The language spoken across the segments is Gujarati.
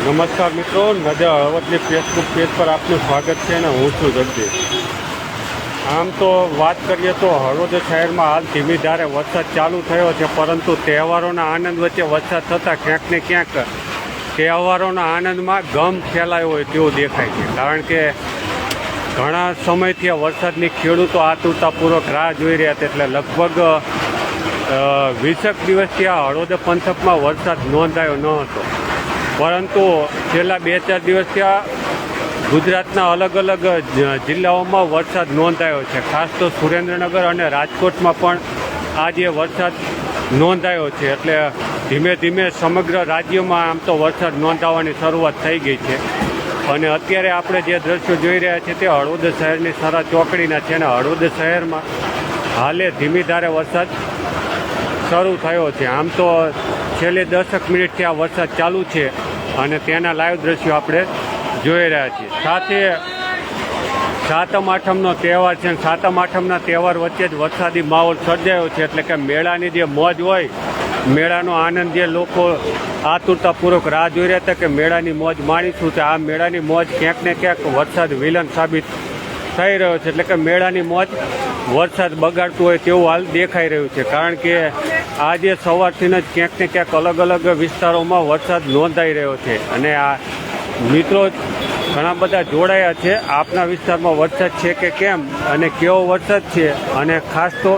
નમસ્કાર મિત્રો, નજા હળવદની ફેસબુક પેજ પર આપનું સ્વાગત છે અને હું છું જગદીશ. આમ તો વાત કરીએ તો હળવદ શહેરમાં હાલ ધીમી ધારે વરસાદ ચાલુ થયો છે, પરંતુ તહેવારોના આનંદ વચ્ચે વરસાદ થતાં ક્યાંક ને ક્યાંક તહેવારોના આનંદમાં ગમ ફેલાયો હોય તેવું દેખાય છે. કારણ કે ઘણા સમયથી વરસાદની ખેડૂતો આતુરતાપૂર્વક રાહ જોઈ રહ્યા હતા એટલે લગભગ વીસેક દિવસથી આ હળવદ પંથકમાં વરસાદ નોંધાયો ન હતો. પરંતુ છેલ્લા બે ચાર દિવસથી આ ગુજરાતના અલગ અલગ જિલ્લાઓમાં વરસાદ નોંધાયો છે. ખાસ તો સુરેન્દ્રનગર અને રાજકોટમાં પણ આજે વરસાદ નોંધાયો છે. એટલે ધીમે ધીમે સમગ્ર રાજ્યમાં આમ તો વરસાદ નોંધાવાની શરૂઆત થઈ ગઈ છે. અને અત્યારે આપણે જે દ્રશ્યો જોઈ રહ્યા છીએ તે હળવદ શહેરની સરા ચોકડીના છે અને હળવદ શહેરમાં હાલે ધીમી ધારે વરસાદ શરૂ થયો છે. આમ તો છેલ્લે દસક મિનિટથી આ વરસાદ ચાલુ છે અને તેના લાઈવ દ્રશ્યો આપણે જોઈ રહ્યા છીએ. સાથે સાતમ આઠમનો તહેવાર છે અને સાતમ આઠમના તહેવાર વચ્ચે જ વરસાદી માહોલ સર્જાયો છે. એટલે કે મેળાની જે મોજ હોય, મેળાનો આનંદ જે લોકો આતુરતાપૂર્વક રાહ જોઈ રહ્યા હતા કે મેળાની મોજ માણીશું, તો આ મેળાની મોજ ક્યાંક ને ક્યાંક વરસાદ વિલન સાબિત થઈ રહ્યો છે. એટલે કે મેળાની મોજ વરસાદ બગાડતું હોય તેવું હાલ દેખાઈ રહ્યું છે. કારણ કે આજે સવારથી જ ક્યાંક ને ક્યાંક અલગ અલગ વિસ્તારોમાં વરસાદ નોંધાઈ રહ્યો છે. અને આ મિત્રો ઘણા બધા જોડાયા છે. આપના વિસ્તારમાં વરસાદ છે કે કેમ? અને કેવો વરસાદ છે? અને ખાસ તો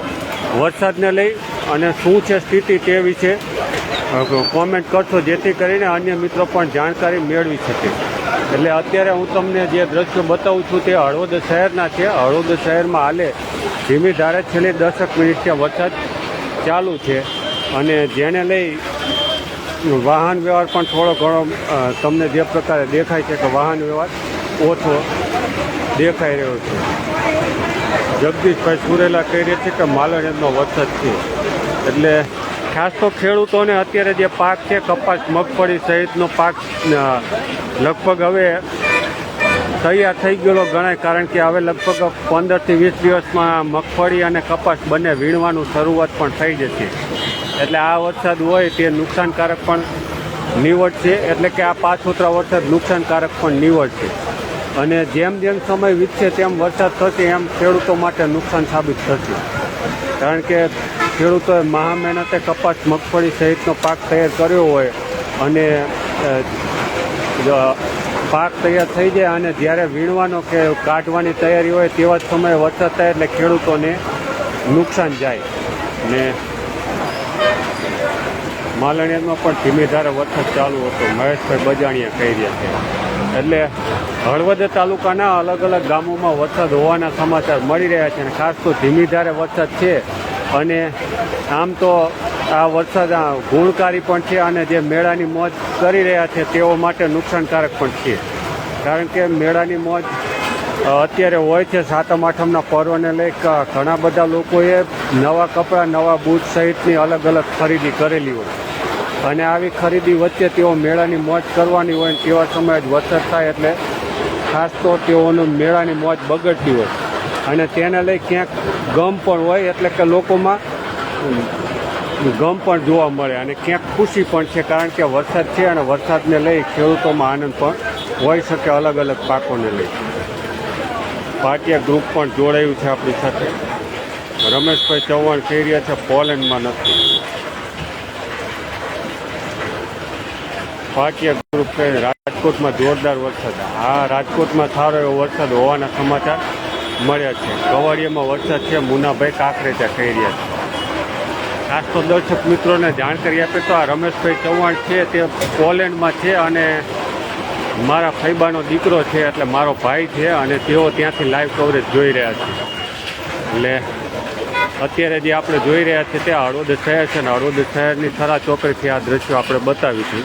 વરસાદને લઈ અને શું છે સ્થિતિ તે વિશે કોમેન્ટ કરશો જેથી કરીને અન્ય મિત્રો પણ જાણકારી મેળવી શકે. એટલે અત્યારે હું તમને જે દ્રશ્યો બતાવું છું તે હળવદ શહેરના છે. હળવદ શહેરમાં હાલે ધીમી ધારે છેલ્લી દસક મિનિટથી વરસાદ ચાલુ છે અને જેને લઈ વાહન વ્યવહાર પણ થોડો ઘણો તમને જે પ્રકારે દેખાય છે કે વાહન વ્યવહાર ઓછો દેખાઈ રહ્યો છે. જગદીશભાઈ સુરેલા કહી રહ્યા છે કે માલણ્યનો વરસાદ છે. એટલે ખાસ તો ખેડૂતોને અત્યારે જે પાક છે, કપાસ, મગફળી સહિતનો પાક લગભગ હવે તૈયાર થઈ ગયેલો ગણાય, કારણ કે હવે લગભગ પંદરથી વીસ દિવસમાં મગફળી અને કપાસ બંને વીણવાનું શરૂઆત પણ થઈ જશે. એટલે આ વરસાદ હોય તે નુકસાનકારક પણ નીવડશે એટલે કે આ પાછોતરા વરસાદ નુકસાનકારક પણ નીવડશે અને જેમ જેમ સમય વીતશે તેમ વરસાદ થશે, એમ ખેડૂતો માટે નુકસાન સાબિત થશે. કારણ કે ખેડૂતોએ મહા મહેનતે કપાસ, મગફળી સહિતનો પાક તૈયાર કર્યો હોય અને પાક તૈયાર થઈ જાય અને જ્યારે વીણવાનો કે કાઢવાની તૈયારી હોય તેવા જ સમયે વરસાદ થાય એટલે ખેડૂતોને નુકસાન જાય. ને માલણિયામાં પણ ધીમી ધારે વરસાદ ચાલુ હતો. મહેશભાઈ બજાણીયા કહી રહ્યા છે. એટલે હળવદ તાલુકાના અલગ અલગ ગામોમાં વરસાદ હોવાના સમાચાર મળી રહ્યા છે અને ખાસ તો ધીમી ધારે વરસાદ છે. અને આમ તો આ વરસાદ ગુણકારી પણ છે અને જે મેળાની મોજ કરી રહ્યા છે તેઓ માટે નુકસાનકારક પણ છે. કારણ કે મેળાની મોજ અત્યારે હોય છે સાતમ, આઠમના પર્વને લઈ ઘણા બધા લોકોએ નવા કપડાં, નવા બૂટ સહિતની અલગ અલગ ખરીદી કરેલી હોય. અને આવી ખરીદી વચ્ચે તેઓ મેળાની મોજ કરવાની હોય તેવા સમયે જ વરસાદ થાય એટલે ખાસ તો તેઓનું મેળાની મોજ બગડતી હોય. અને તેને લઈ ક્યાંક ગમ પણ હોય એટલે કે લોકોમાં ગમ પણ જોવા મળે અને ક્યાંક ખુશી પણ છે, કારણ કે વરસાદ છે અને વરસાદને લઈ ખેડૂતોમાં આનંદ પણ હોઈ શકે અલગ અલગ પાકોને લઈ. પાટિયા ગ્રુપ પણ જોડાયું છે આપણી સાથે. રમેશભાઈ ચૌહાણ કહી છે, પોલેન્ડમાં નથી. પાટિયા ગ્રુપ રાજકોટમાં જોરદાર વરસાદ. હા રાજકોટમાં સારો એવો વરસાદ હોવાના સમાચાર મળ્યા છે. કવાડિયામાં વરસાદ છે, મુનાભાઈ કાકરેજા કહી રહ્યા છે. તો દર્શક મિત્રોને જાણકારી આપે તો આ રમેશભાઈ ચૌહાણ છે, તે પોલેન્ડમાં છે અને મારા ફૈબાનો દીકરો છે એટલે મારો ભાઈ છે અને તેઓ ત્યાંથી લાઈવ કવરેજ જોઈ રહ્યા છે. એટલે અત્યારે જે આપણે જોઈ રહ્યા છીએ તે હળવદ શહેર છે અને હળવદ શહેરની થરા ચોકડીથી આ દ્રશ્યો આપણે બતાવીશું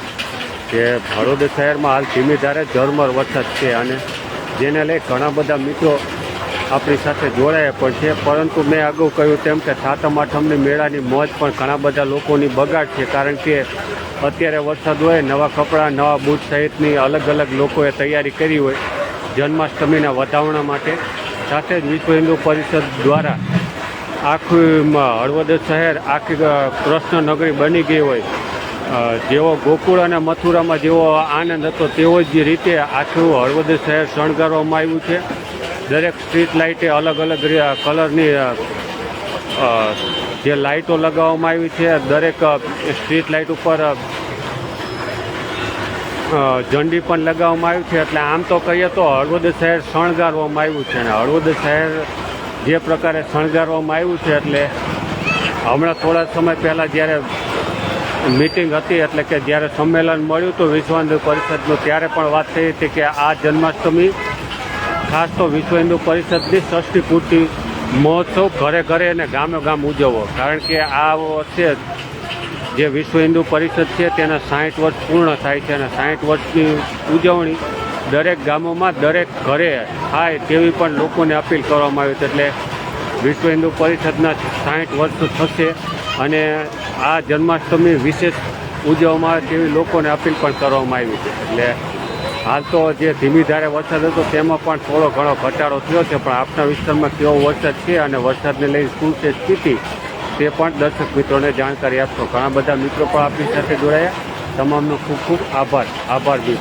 કે હળવદ શહેરમાં હાલ ધીમી ધારે ઝરમર વરસાદ છે અને જેને લઈ ઘણા બધા મિત્રો આપણી સાથે જોડાયા પણ છે, પરંતુ મેં અગાઉ કહ્યું તેમ કે સાતમ, આઠમની મેળાની મોજ પણ ઘણા બધા લોકોની બગાડ છે, કારણ કે અત્યારે વરસાદ હોય, નવા કપડાં, નવા બૂટ સહિતની અલગ અલગ લોકોએ તૈયારી કરી હોય, જન્માષ્ટમીના વધામણા માટે. સાથે જ વિશ્વ હિન્દુ પરિષદ દ્વારા આખું હળવદ શહેર આખી કૃષ્ણ બની ગઈ હોય. જેવો ગોકુળ અને મથુરામાં જેવો આનંદ હતો, તેવો જ રીતે આખું હળવદ શહેર શણગારવામાં આવ્યું છે. દરેક સ્ટ્રીટ લાઇટે અલગ અલગ કલરની જે લાઇટો લગાવવામાં આવી છે, દરેક સ્ટ્રીટ લાઇટ ઉપર ઝંડી પણ લગાવવામાં આવી છે. એટલે આમ તો કહીએ તો હળવદ શહેર શણગારવામાં આવ્યું છે અને હળવદ શહેર જે પ્રકારે શણગારવામાં આવ્યું છે, એટલે હમણાં થોડા સમય પહેલાં જ્યારે મિટિંગ હતી, એટલે કે જ્યારે સંમેલન મળ્યું હતું વિશ્વ હિન્દુ પરિષદનું ત્યારે પણ વાત થઈ હતી કે આ જન્માષ્ટમી ખાસ તો વિશ્વ હિન્દુ પરિષદની ષષ્ઠી પૂર્તિ મહોત્સવ ઘરે ઘરે અને ગામે ગામ ઉજવવો. કારણ કે આ વર્ષે જે વિશ્વ હિન્દુ પરિષદ છે તેના સાઠ વર્ષ પૂર્ણ થાય છે અને સાઠ વર્ષની ઉજવણી દરેક ગામોમાં દરેક ઘરે થાય તેવી પણ લોકોને અપીલ કરવામાં આવી છે. એટલે વિશ્વ હિન્દુ પરિષદના સાઠ વર્ષ થશે અને આ જન્માષ્ટમી વિશેષ ઉજવવામાં આવે તેવી લોકોને અપીલ પણ કરવામાં આવી છે. એટલે હાલ તો જે ધીમી ધારે વરસાદ હતો, તેમાં પણ થોડો ઘણો ઘટાડો થયો છે, પણ આપના વિસ્તારમાં કેવો વરસાદ છે અને વરસાદને લઈને શું છે સ્થિતિ, તે પણ દર્શક મિત્રોને જાણકારી આપશો. ઘણા બધા મિત્રો પણ આપણી સાથે જોડાયા. તમામનો ખૂબ ખૂબ આભાર. આભાર બી